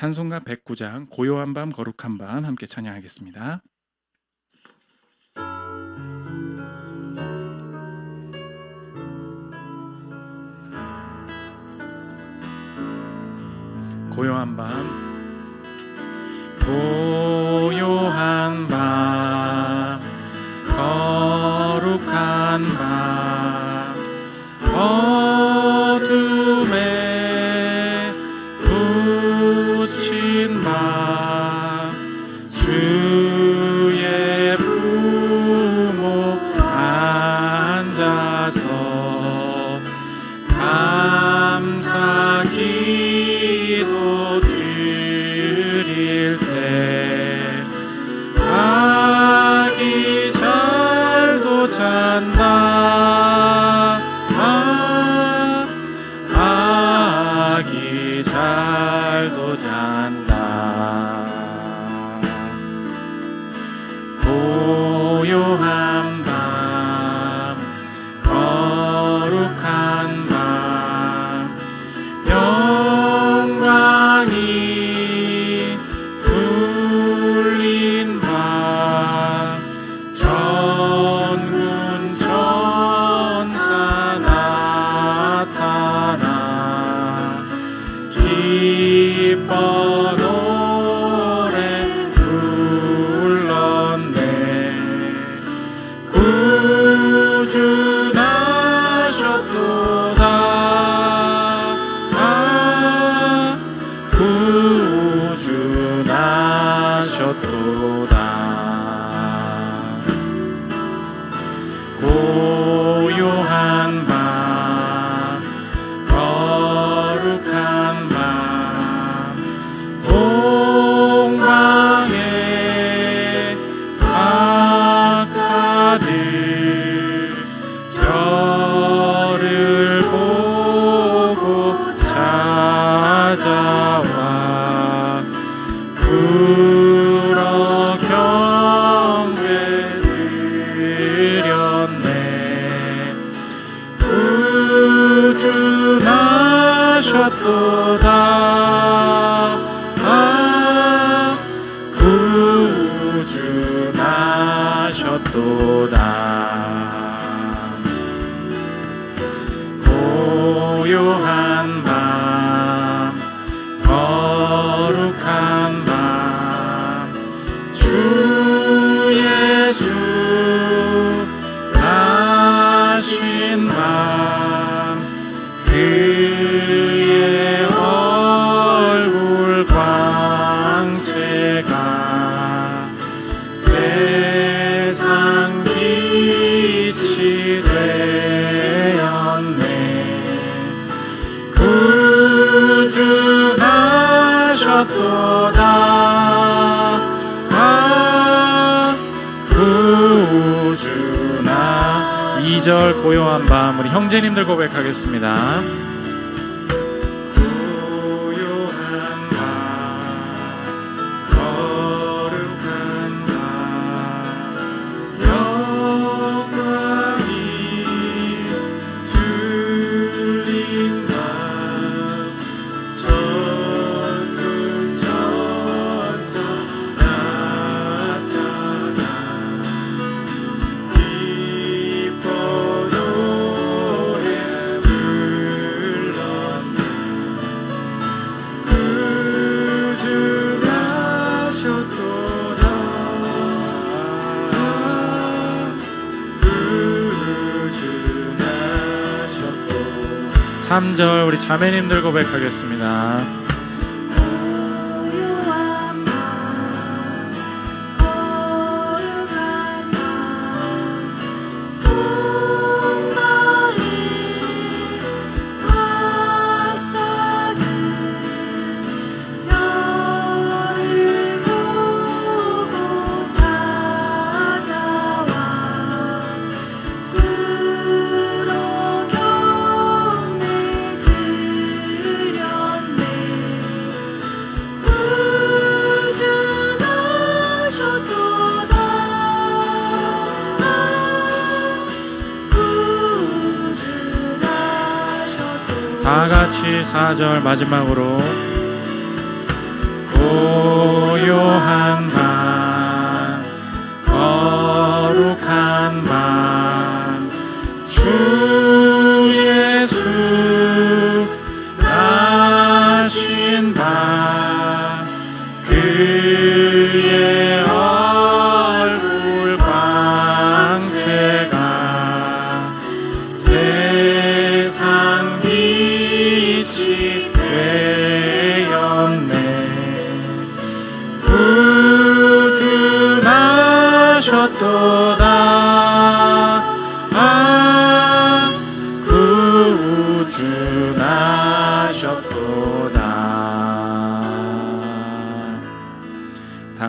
찬송가 109장 고요한 밤 거룩한 밤 함께 찬양하겠습니다. 고요한 밤 Lord. 고백하겠습니다. 3절 우리 자매님들 고백하겠습니다. 24절 마지막으로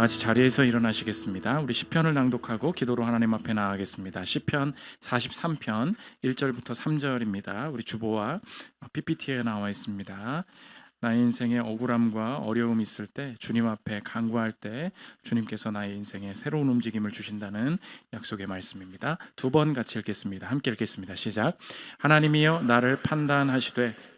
같이 자리에서 일어나시겠습니다. 우리 시편을 낭독하고 기도로 하나님 앞에 나아가겠습니다. 시편 43편 1절부터 3절입니다. 우리 주보와 PPT에 나와 있습니다. 나의 인생에 억울함과 어려움이 있을 때 주님 앞에 간구할 때 주님께서 나의 인생에 새로운 움직임을 주신다는 약속의 말씀입니다. 두 번 같이 읽겠습니다. 함께 읽겠습니다. 시작. 하나님이여 나를 판단하시되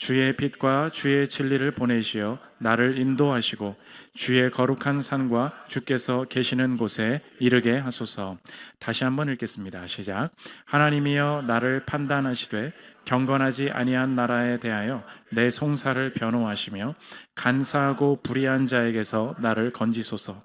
주의 빛과 주의 진리를 보내시어 나를 인도하시고 주의 거룩한 산과 주께서 계시는 곳에 이르게 하소서. 다시 한번 읽겠습니다. 시작. 하나님이여 나를 판단하시되 경건하지 아니한 나라에 대하여 내 송사를 변호하시며 간사하고 불의한 자에게서 나를 건지소서.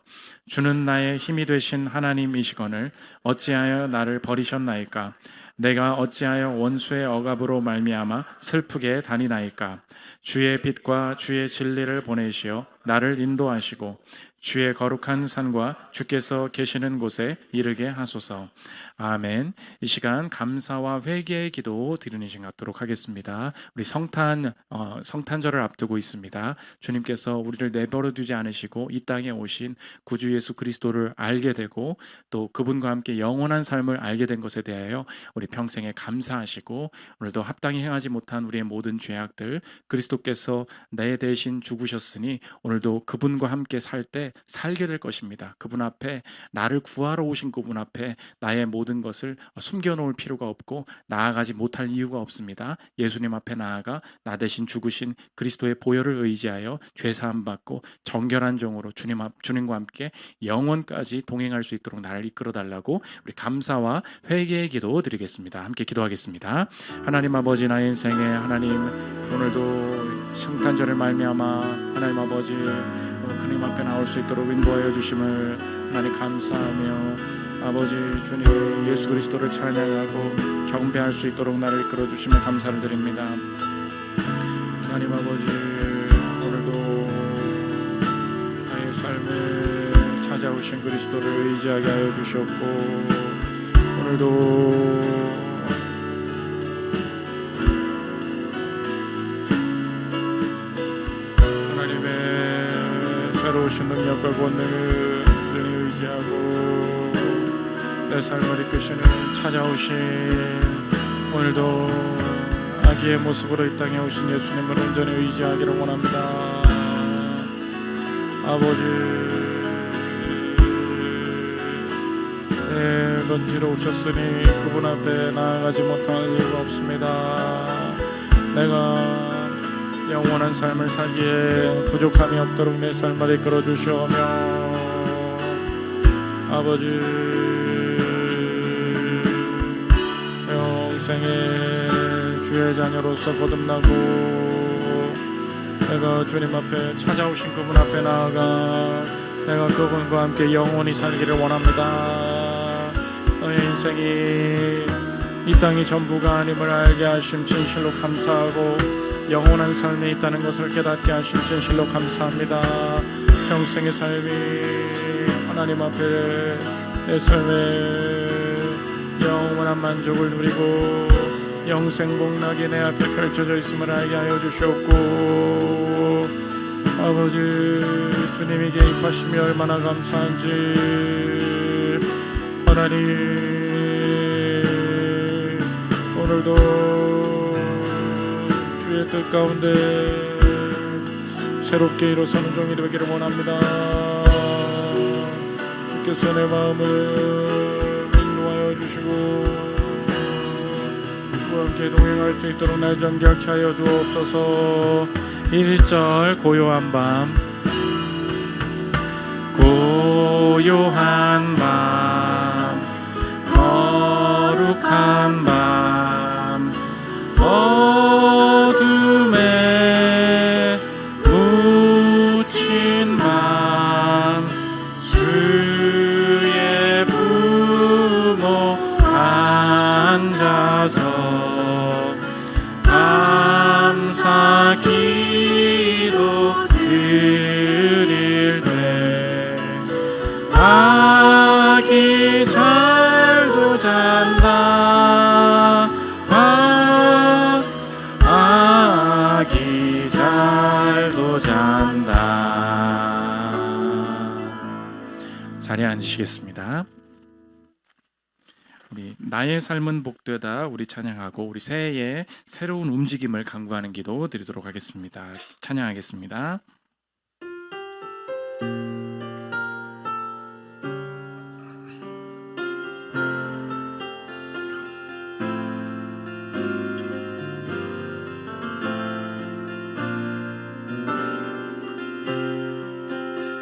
주는 나의 힘이 되신 하나님이시거늘 어찌하여 나를 버리셨나이까? 내가 어찌하여 원수의 억압으로 말미암아 슬프게 다니나이까? 주의 빛과 주의 진리를 보내시어 나를 인도하시고 주의 거룩한 산과 주께서 계시는 곳에 이르게 하소서. 아멘. 이 시간 감사와 회개의 기도 드리는 시간 갖도록 하겠습니다. 우리 성탄 어, 성탄절을 앞두고 있습니다. 주님께서 우리를 내버려 두지 않으시고 이 땅에 오신 구주 예수 그리스도를 알게 되고 또 그분과 함께 영원한 삶을 알게 된 것에 대하여 우리 평생에 감사하시고 오늘도 합당히 행하지 못한 우리의 모든 죄악들 그리스도께서 내 대신 죽으셨으니 오늘도 그분과 함께 살 때 살게 될 것입니다. 그분 앞에 나를 구하러 오신 그분 앞에 나의 모든 것을 숨겨놓을 필요가 없고 나아가지 못할 이유가 없습니다. 예수님 앞에 나아가 나 대신 죽으신 그리스도의 보혈을 의지하여 죄 사함 받고 정결한 종으로 주님 앞 주님과 함께 영원까지 동행할 수 있도록 나를 이끌어 달라고 우리 감사와 회개의 기도 드리겠습니다. 함께 기도하겠습니다. 하나님 아버지 나의 인생에 하나님 오늘도 성탄절을 말미암아 하나님 아버지 그님 앞에 나올 수 있도록 인도하여 주심을 하나님 감사하며 아버지 주님 예수 그리스도를 찬양하고 경배할 수 있도록 나를 이끌어 주심에 감사를 드립니다. 하나님 아버지 오늘도 나의 삶에 찾아오신 그리스도를 의지하게 하여 주셨고 오늘도 새로우신 능력과 권능을 능히 의지하고 내 삶을 이끄시는 찾아오신 오늘도 아기의 모습으로 이 땅에 오신 예수님을 온전히 의지하기를 원합니다. 아버지 내 런지로 오셨으니 그분 앞에 나아가지 못할 이유가 없습니다. 내가 영원한 삶을 살기에 부족함이 없도록 내 삶을 이끌어 주시오며. 아버지 영생의 주의 자녀로서 거듭나고 내가 주님 앞에 찾아오신 그분 앞에 나아가 내가 그분과 함께 영원히 살기를 원합니다. 너의 인생이 이 땅이 전부가 아님을 알게 하심 진실로 감사하고 영원한 삶에 있다는 것을 깨닫게 하심 진실로 감사합니다. 평생의 삶이 하나님 앞에 내 삶에 영원한 만족을 누리고 영생 복락이 내 앞에 펼쳐져 있음을 알게 하여 주셨고 아버지 주님이 개입하심이 얼마나 감사한지 하나님 오늘도 뜻 가운데 새롭게 일어서는 종이 되기를 원합니다. 주께서 내 마음을 인도하여 주시고 주와 함께 동행할 수 있도록 날 정결케 하여 주옵소서 1절 고요한 밤 고요한 자리에 앉으시겠습니다. 우리 나의 삶은 복되다. 우리 찬양하고 우리 새해에 새로운 움직임을 강구하는 기도 드리도록 하겠습니다. 찬양하겠습니다.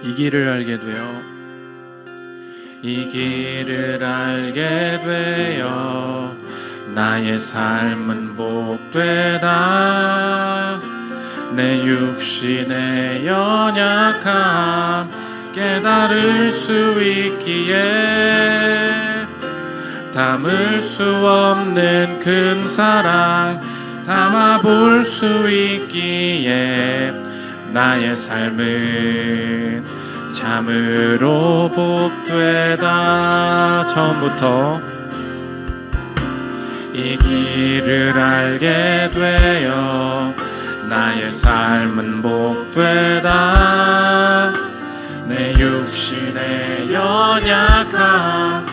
이 길을 알게 되어 이 길을 알게 되어 나의 삶은 복되다. 내 육신의 연약함 깨달을 수 있기에 담을 수 없는 큰 사랑 담아 볼 수 있기에 나의 삶은 참으로 복되다. 처음부터 이 길을 알게 되어 나의 삶은 복되다. 내 육신의 연약함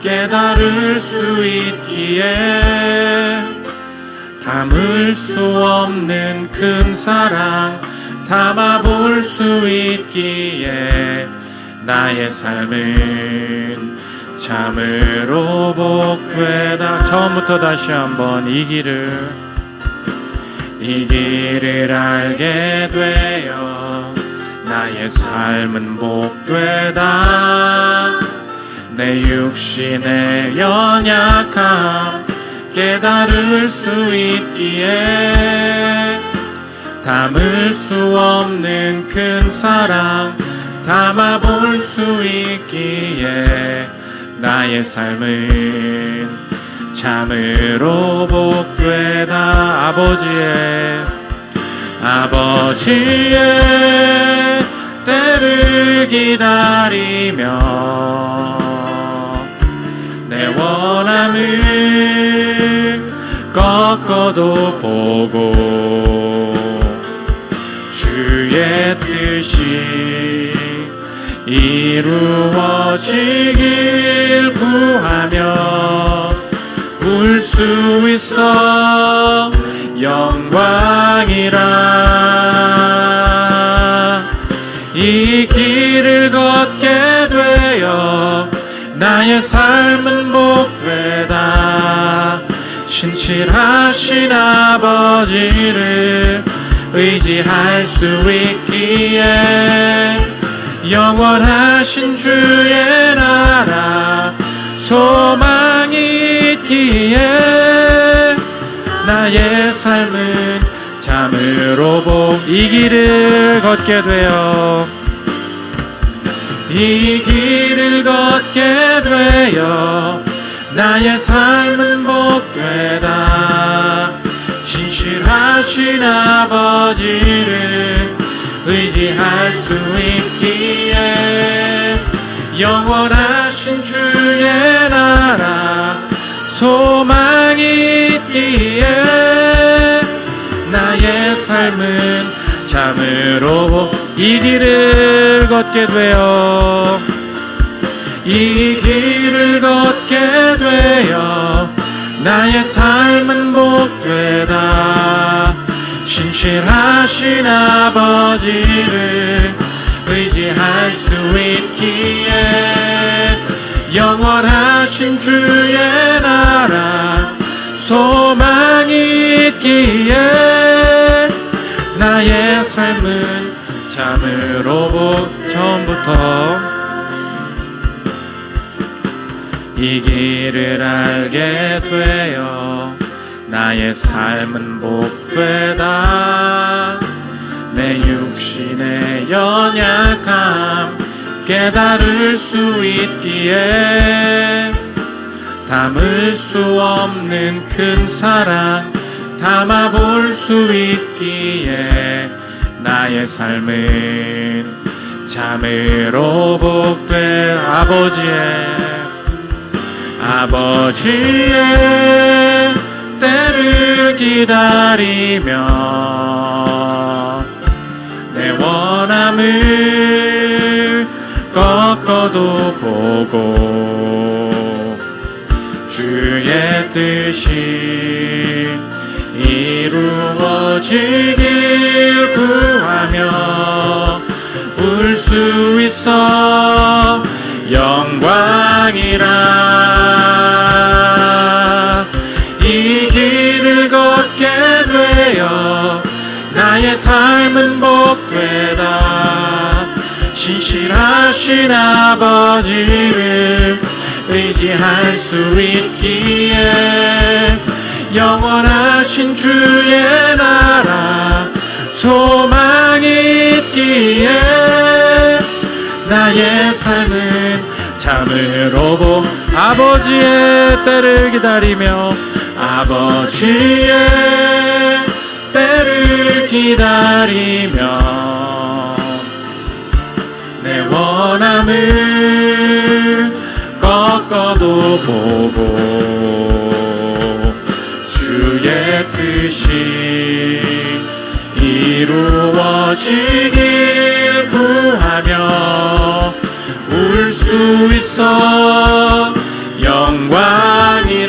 깨달을 수 있기에 담을 수 없는 큰 사랑 담아 볼 수 있기에 나의 삶은 참으로 복되다. 처음부터 다시 한번 이 길을 이 길을 알게 되어 나의 삶은 복되다. 내 육신의 연약함 깨달을 수 있기에 담을 수 없는 큰 사랑 담아 볼 수 있기에 나의 삶은 참으로 복되다 아버지의 아버지의 때를 기다리며 내 원함을 꺾어도 보고 주의 뜻이 이루어지길 구하며 울 수 있어 영광이라. 이 길을 걷게 되어 나의 삶은 복되다. 신실하신 아버지를 의지할 수 있기에 영원하신 주의 나라 소망이 있기에 나의 삶은 참으로 복이 길을 걷게 되어 이 길을 걷게 되어 나의 삶은 복되다 신실하신 아버지를 의지할 수 있기에 영원하신 주의 나라 소망이 있기에 나의 삶은 참으로 이 길을 걷게 되어 이 길을 걷게 되어 나의 삶은 복되다. 신실하신 아버지를 의지할 수 있기에 영원하신 주의 나라 소망이 있기에 나의 삶은 참으로 복 처음부터 이 길을 알게 되어 나의 삶은 복되다. 내 육신의 연약함 깨달을 수 있기에 담을 수 없는 큰 사랑 담아 볼 수 있기에 나의 삶은 참으로 복된 아버지의 아버지의 때를 기다리며 영원함을 꺾어도 보고 주의 뜻이 이루어지길 구하며 울 수 있어 영광이라 나의 삶은 복되다. 신실하신 아버지를 의지할 수 있기에 영원하신 주의 나라 소망이 있기에 나의 삶은 참으로 보 아버지의 때를 기다리며 아버지의 때를 기다리며 내 원함을 꺾어도 보고 주의 뜻이 이루어지길 구하며 울 수 있어 영광이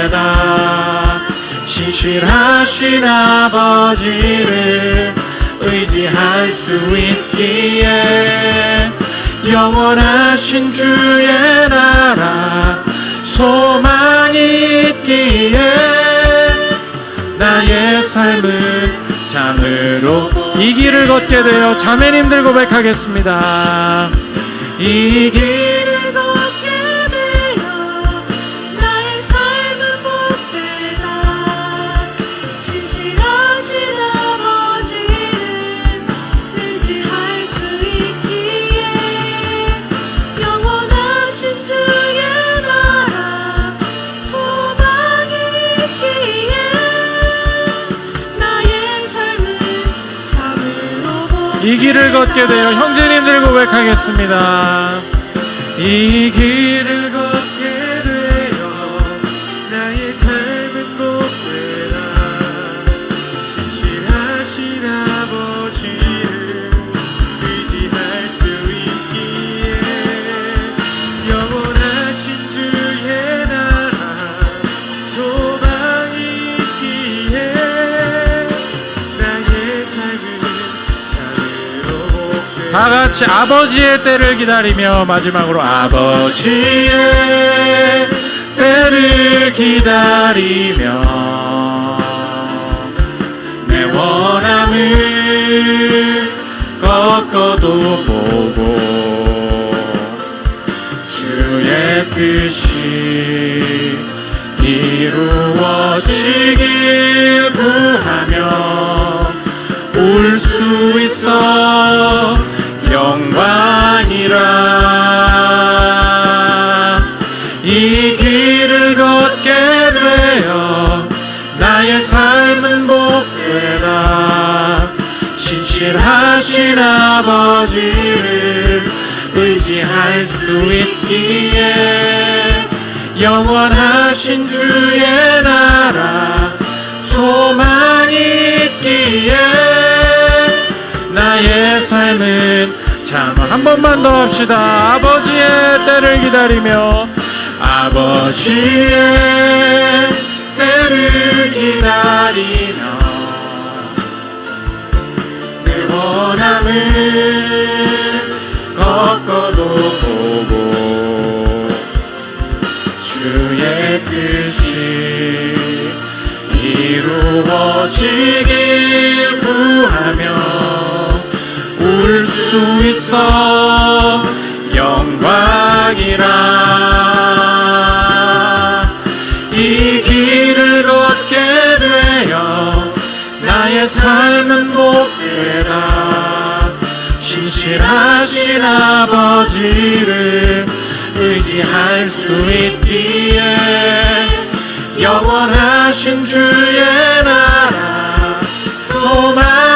복되다 신실하신 아버지를 의지할 수 있기에 영원하신 주의 나라 소망이 있기에 나의 삶은 참으로 이 길을 걷게 되어 자매님들 고백하겠습니다 이 길. 길을 걷게 되어 형제님들 고백하겠습니다. 이 길을 다다 같이 아버지의 때를 기다리며 마지막으로 아버지의 때를 기다리며 내 원함을 꺾어도 보고 주의 뜻이 이루어지길 구하며 울 수 있어 영광이라. 이 길을 걷게 되어 나의 삶은 복되다 신실하신 아버지를 의지할 수 있기에 영원하신 주의 나라 소망이 있기에 나의 삶은 참 한 번만 더 합시다. 아버지의 때를 기다리며 아버지의 때를 기다리며 내 원함을 꺾어도 보고 주의 뜻이 이루어지길 구하며 울 수 있어. 영광이라. 이 길을 걷게 되어 나의 삶은 복되다 신실하신 아버지를 의지할 수 있기에 영원하신 주의 나라 소망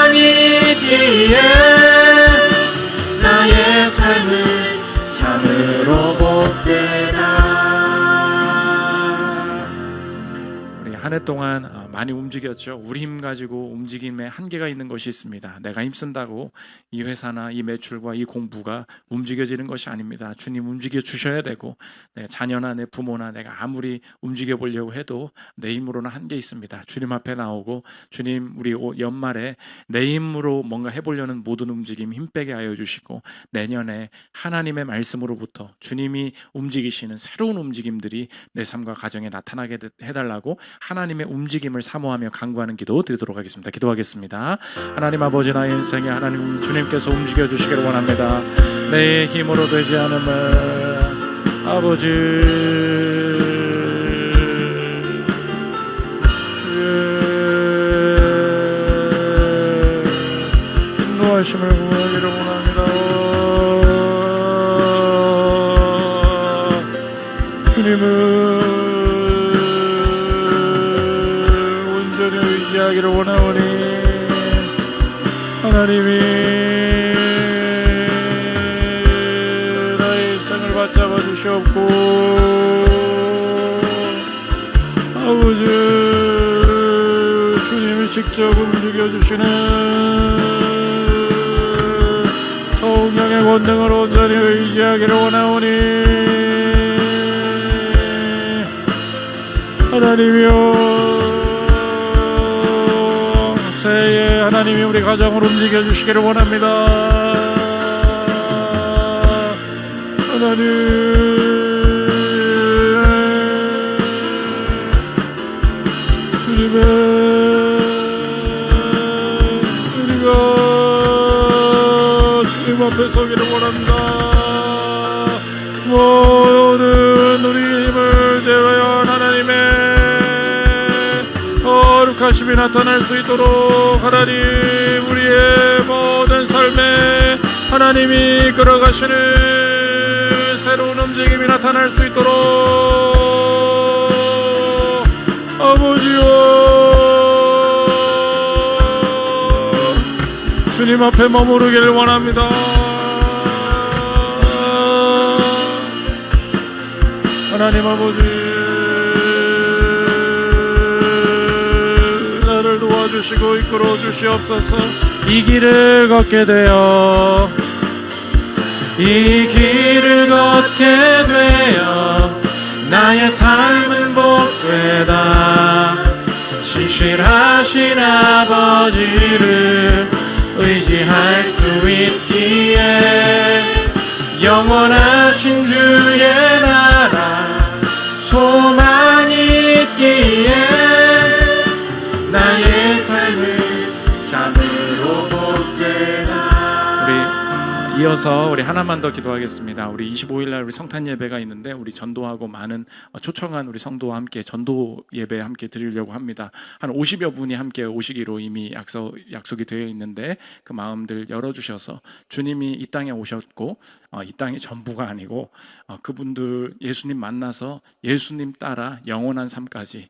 한해 동안 어, 많이 움직였죠. 우리 힘 가지고 움직임에 한계가 있는 것이 있습니다. 내가 힘쓴다고 이 회사나 이 매출과 이 공부가 움직여지는 것이 아닙니다. 주님 움직여 주셔야 되고 내 자녀나 내 부모나 내가 아무리 움직여 보려고 해도 내 힘으로는 한계 있습니다. 주님 앞에 나오고 주님 우리 오- 연말에 내 힘으로 뭔가 해보려는 모든 움직임 힘 빼게 하여 주시고 내년에 하나님의 말씀으로부터 주님이 움직이시는 새로운 움직임들이 내 삶과 가정에 나타나게 되- 해달라고 하나님의 움직임을 사모하며 간구하는 기도 드리도록 하겠습니다. 기도하겠습니다. 하나님 아버지 나의 인생에 하나님 주님께서 움직여 주시기를 원합니다. 내 힘으로 되지 않음을 아버지 주의 인도하심을 구하기를 원 직접 움직여 주시는 성령의 권능을 온전히 의지하기를 원하오니 하나님이여 새해 하나님이 우리 가정을 움직여 주시기를 원합니다. 하나님 앞에 서기를 원합니다. 모든 우리 힘을 제외한 하나님의 거룩하심이 나타날 수 있도록 하나님 우리의 모든 삶에 하나님이 끌어가시는 새로운 움직임이 나타날 수 있도록 아버지요 주님 앞에 머무르기를 원합니다. 하나님 아버지 나를 도와주시고 이끌어 주시옵소서 이 길을 걷게 되어 이 길을 걷게 되어 나의 삶은 복되다 신실하신 아버지를 의지할 수 있기에 영원하신 주의 나라 소망이 있기에 이어서 우리 하나만 더 기도하겠습니다. 우리 25일 날 우리 성탄 예배가 있는데 우리 전도하고 많은 어, 초청한 우리 성도와 함께 전도 예배 함께 드리려고 합니다. 한 50여 분이 함께 오시기로 이미 약속 약속이 되어 있는데 그 마음들 열어 주셔서 주님이 이 땅에 오셨고 어, 이 땅이 전부가 아니고 어, 그분들 예수님 만나서 예수님 따라 영원한 삶까지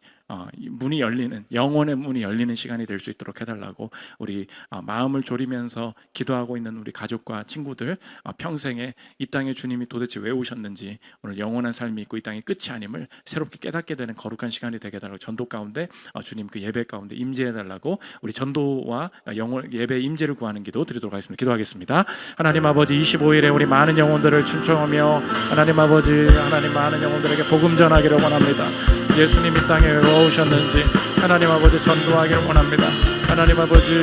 문이 열리는 영혼의 문이 열리는 시간이 될 수 있도록 해달라고 우리 어, 마음을 졸이면서 기도하고 있는 우리 가족과 친구들 어, 평생에 이 땅에 주님이 도대체 왜 오셨는지 오늘 영원한 삶이 있고 이 땅이 끝이 아님을 새롭게 깨닫게 되는 거룩한 시간이 되게 해달라고 전도 가운데 어, 주님 그 예배 가운데 임재해 달라고 우리 전도와 영혼 예배 임재를 구하는 기도 드리도록 하겠습니다. 기도하겠습니다. 하나님 아버지 25일에 우리 많은 영혼들을 충청하며 하나님 아버지 하나님 많은 영혼들에게 복음 전하기를 원합니다. 예수님 이 땅에 왜 오셨는지 하나님 아버지 전도하기를 원합니다. 하나님 아버지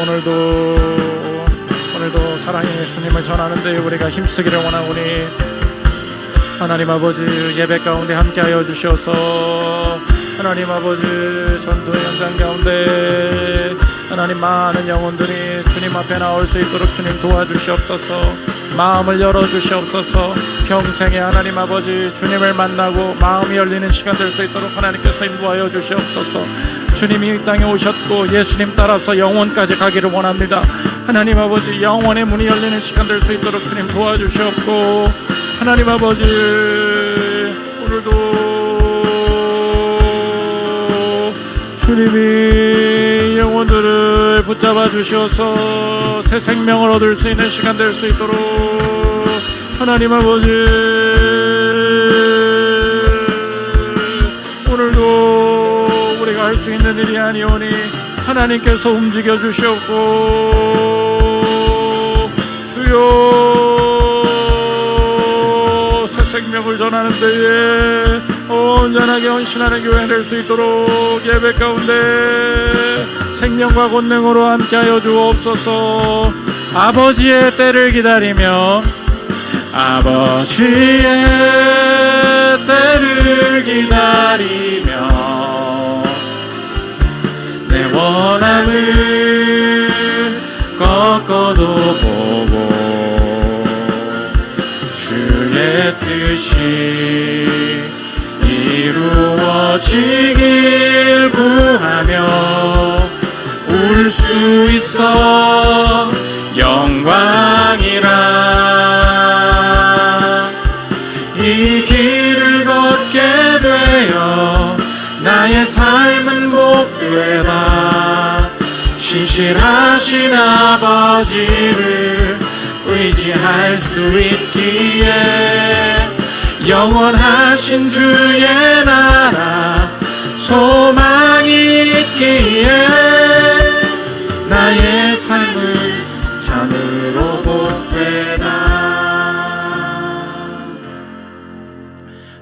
오늘도 오늘도 사랑의 예수님을 전하는데 우리가 힘쓰기를 원하오니 하나님 아버지 예배 가운데 함께하여 주셔서 하나님 아버지 전도의 현장 가운데 하나님 많은 영혼들이 주님 앞에 나올 수 있도록 주님 도와주시옵소서 마음을 열어 주시옵소서. 평생에 하나님 아버지 주님을 만나고 마음이 열리는 시간 될 수 있도록 하나님께서 인도하여 주시옵소서. 주님이 이 땅에 오셨고 예수님 따라서 영원까지 가기를 원합니다. 하나님 아버지 영원의 문이 열리는 시간 될 수 있도록 주님 도와주시옵고. 하나님 아버지 오늘도 주님이 영혼들을 붙잡아 주셔서 새 생명을 얻을 수 있는 시간 될 수 있도록 하나님 아버지 오늘도 일이 아니오니 하나님께서 움직여 주시옵고 주여 새 생명을 전하는 데에 온전하게 헌신하는 교회 될 수 있도록 예배 가운데 생명과 권능으로 함께하여 주옵소서. 아버지의 때를 기다리며 아버지의 때를 기다리며 내 원함을 꺾어도 보고 주의 뜻이 이루어지길 구하며 울 수 있어 영광이라. 이 길을 걷게 되어 나의 삶은 복되다 신실하신 아버지를 의지할 수 있기에 영원하신 주의 나라 소망이 있기에 나의 삶은 참으로 복되다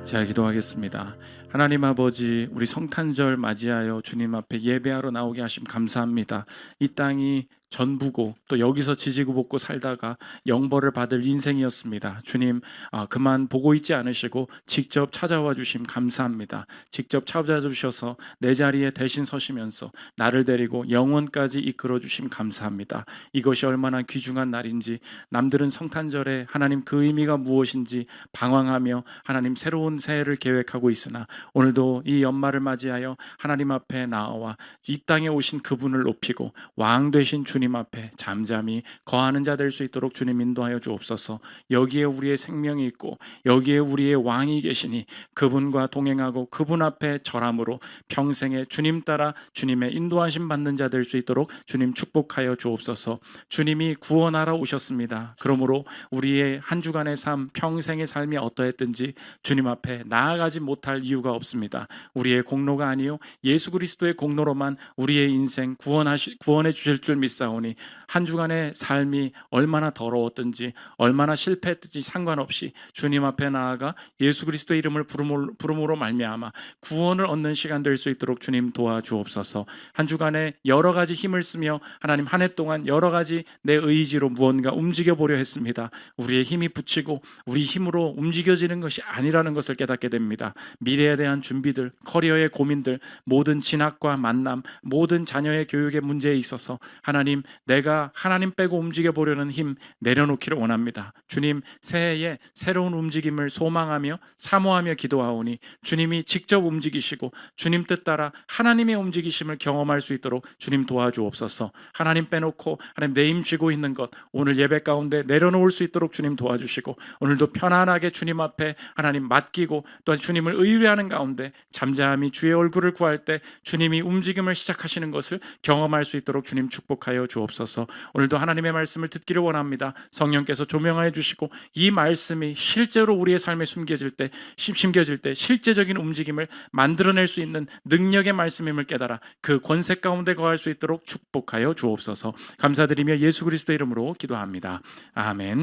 자 기도하겠습니다. 하나님 아버지 우리 성탄절 맞이하여 주님 앞에 예배하러 나오게 하심 감사합니다. 이 땅이 전부고 또 여기서 지지고 볶고 살다가 영벌을 받을 인생이었습니다. 주님 아, 그만 보고 있지 않으시고 직접 찾아와 주심 감사합니다. 직접 찾아 주셔서 내 자리에 대신 서시면서 나를 데리고 영원까지 이끌어 주심 감사합니다. 이것이 얼마나 귀중한 날인지 남들은 성탄절에 하나님 그 의미가 무엇인지 방황하며 하나님 새로운 새해를 계획하고 있으나 오늘도 이 연말을 맞이하여 하나님 앞에 나와 이 땅에 오신 그분을 높이고 왕 되신 주님 앞에 잠잠히 거하는 자 될 수 있도록 주님 인도하여 주옵소서. 여기에 우리의 생명이 있고 여기에 우리의 왕이 계시니 그분과 동행하고 그분 앞에 절함으로 평생에 주님 따라 주님의 인도하심 받는 자 될 수 있도록 주님 축복하여 주옵소서. 주님이 구원하러 오셨습니다. 그러므로 우리의 한 주간의 삶, 평생의 삶이 어떠했든지 주님 앞에 나아가지 못할 이유가 없습니다. 우리의 공로가 아니요 예수 그리스도의 공로로만 우리의 인생 구원하시 구원해 주실 줄 믿사 오니 한 주간의 삶이 얼마나 더러웠든지 얼마나 실패했든지 상관없이 주님 앞에 나아가 예수 그리스도의 이름을 부름으로 말미암아 구원을 얻는 시간 될 수 있도록 주님 도와주옵소서. 한 주간에 여러 가지 힘을 쓰며 하나님 한 해 동안 여러 가지 내 의지로 무언가 움직여 보려 했습니다. 우리의 힘이 붙이고 우리 힘으로 움직여지는 것이 아니라는 것을 깨닫게 됩니다. 미래에 대한 준비들, 커리어의 고민들, 모든 진학과 만남, 모든 자녀의 교육의 문제에 있어서 하나님 내가 하나님 빼고 움직여 보려는 힘 내려놓기를 원합니다. 주님 새해에 새로운 움직임을 소망하며 사모하며 기도하오니 주님이 직접 움직이시고 주님 뜻 따라 하나님의 움직이심을 경험할 수 있도록 주님 도와주옵소서. 하나님 빼놓고 하나님 내힘 쥐고 있는 것 오늘 예배 가운데 내려놓을 수 있도록 주님 도와주시고 오늘도 편안하게 주님 앞에 하나님 맡기고 또 주님을 의뢰하는 가운데 잠잠히 주의 얼굴을 구할 때 주님이 움직임을 시작하시는 것을 경험할 수 있도록 주님 축복하여 주옵소서. 오늘도 하나님의 말씀을 듣기를 원합니다. 성령께서 조명하여 주시고 이 말씀이 실제로 우리의 삶에 숨겨질 때 심- 심겨질 때 실제적인 움직임을 만들어낼 수 있는 능력의 말씀임을 깨달아 그 권세 가운데 거할 수 있도록 축복하여 주옵소서. 감사드리며 예수 그리스도 이름으로 기도합니다. 아멘.